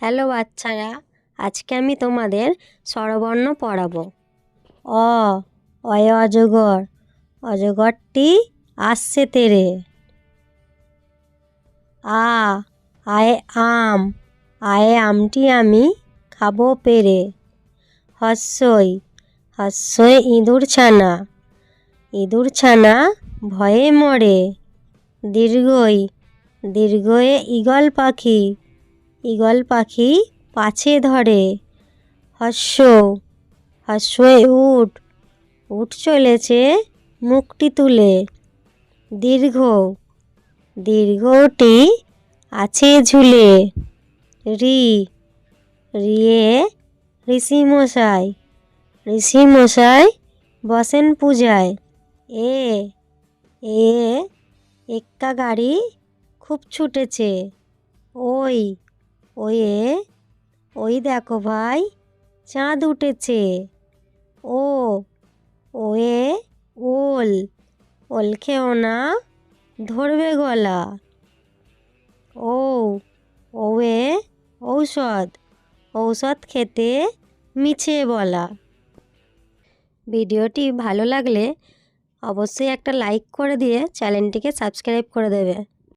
Hello বাচ্চারা, আজকে আমি তোমাদের স্বরবর্ণ পড়াবো। অ, অয়ে অজগর, অজগরটি আসছে তেরে। আ, আয়ে আম, আয়ে আমটি আমি খাব পেরে। হস্যই হস্যই ইঁদুর ছানা ইঁদুর ছানা ভয়ে মরে। দীর্ঘই, দীর্ঘয়ে ঈগল পাখি ঈগল পাখি পাছে ধরে। হস্য হস্যে উঠ উঠ চলেছে মুখটি তুলে। দীর্ঘ, দীর্ঘটি আছে ঝুলে। রি, রিয়ে ঋষি মশাই ঋষি মশাই বসেন পূজায়। এ এ এক্কা গাড়ি খুব ছুটেছে। ওই ওয়ে, ওই দেখো ভাই, চাঁদ উঠেছে। ও, ওয়ে, ওল ওল খেও না, ধরবে গলা। ও, ওয়ে, ঔষধ ঔষধ খেতে মিছে বলা। ভিডিওটি ভালো লাগলে অবশ্যই একটা লাইক করে দিয়ে চ্যানেলটিকে সাবস্ক্রাইব করে দেবে।